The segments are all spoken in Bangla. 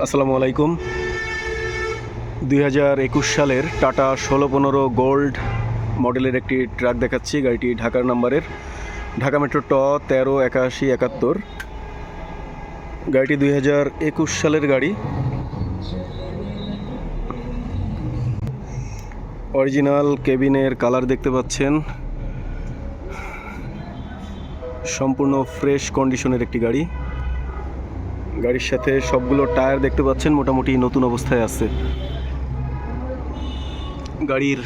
আসসালামু আলাইকুম। দুই হাজার একুশ সালের টাটা ষোলো পনেরো গোল্ড মডেলের একটি ট্রাক দেখাচ্ছি, গাড়িটি ঢাকার নাম্বারের। ঢাকা মেট্রো ট তেরো একাশি একাত্তর। গাড়িটি দুই হাজার একুশ সালের গাড়ি। অরিজিনাল কেবিনের কালার দেখতে পাচ্ছেন। সম্পূর্ণ ফ্রেশ কন্ডিশনের একটি গাড়ি। গাড়ির সাথে সবগুলো টায়ার দেখতে পাচ্ছেন, মোটামুটি নতুন অবস্থায় আছে। গাড়ির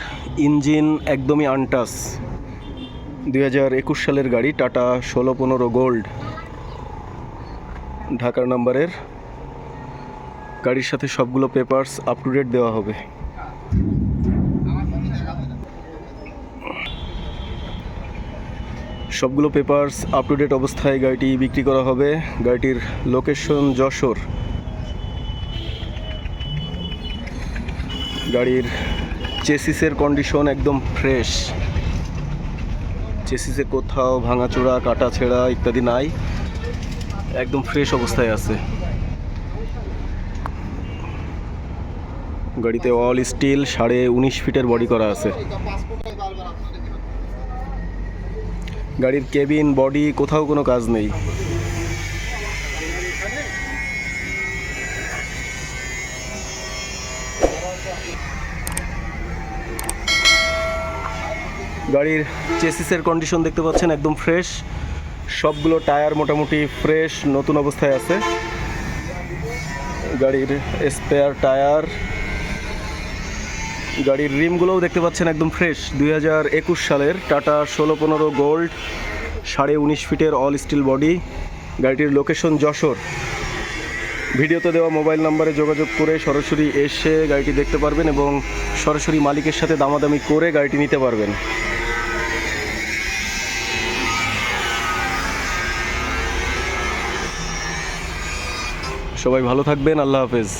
ইঞ্জিন একদমই আনটাস। দুই হাজার একুশ সালের গাড়ি, টাটা ষোলো পনেরো গোল্ড। ঢাকার নাম্বারের গাড়ির সাথে সবগুলো পেপারস আপ টু ডেট দেওয়া হবে। সবগুলো পেপারস আপ টু ডেট অবস্থায় গাড়িটি বিক্রি করা হবে। গাড়িটির লোকেশন যশোর। গাড়ির চেসিসের কন্ডিশন একদম ফ্রেশ চেসিসে কোথাও ভাঙাচোরা কাটা ছেঁড়া ইত্যাদি নাই। একদম ফ্রেশ অবস্থায় আছে। গাড়িতে অল স্টিল সাড়ে উনিশ ফিটের বডি করা আছে। গাড়ির কেবিন, বডি, কোথাও কোনো কাজ নেই। গাড়ির চেসিসের কন্ডিশন দেখতে পাচ্ছেন, একদম ফ্রেশ সবগুলো টায়ার মোটামুটি ফ্রেশ নতুন অবস্থায় আছে। গাড়ির স্পেয়ার টায়ার। গাড়ির রিমগুলোও দেখতে পাচ্ছেন একদম ফ্রেশ। দুই হাজার একুশ সালের টাটা ষোলো পনেরো গোল্ড, সাড়ে উনিশ ফিটের অল স্টিল বডি। গাড়িটির লোকেশন যশোর। ভিডিওতে দেওয়া মোবাইল নাম্বারে যোগাযোগ করে সরাসরি এসে গাড়িটি দেখতে পারবেন এবং সরাসরি মালিকের সাথে দামাদামি করে গাড়িটি নিতে পারবেন। সবাই ভালো থাকবেন, আল্লাহ হাফেজ।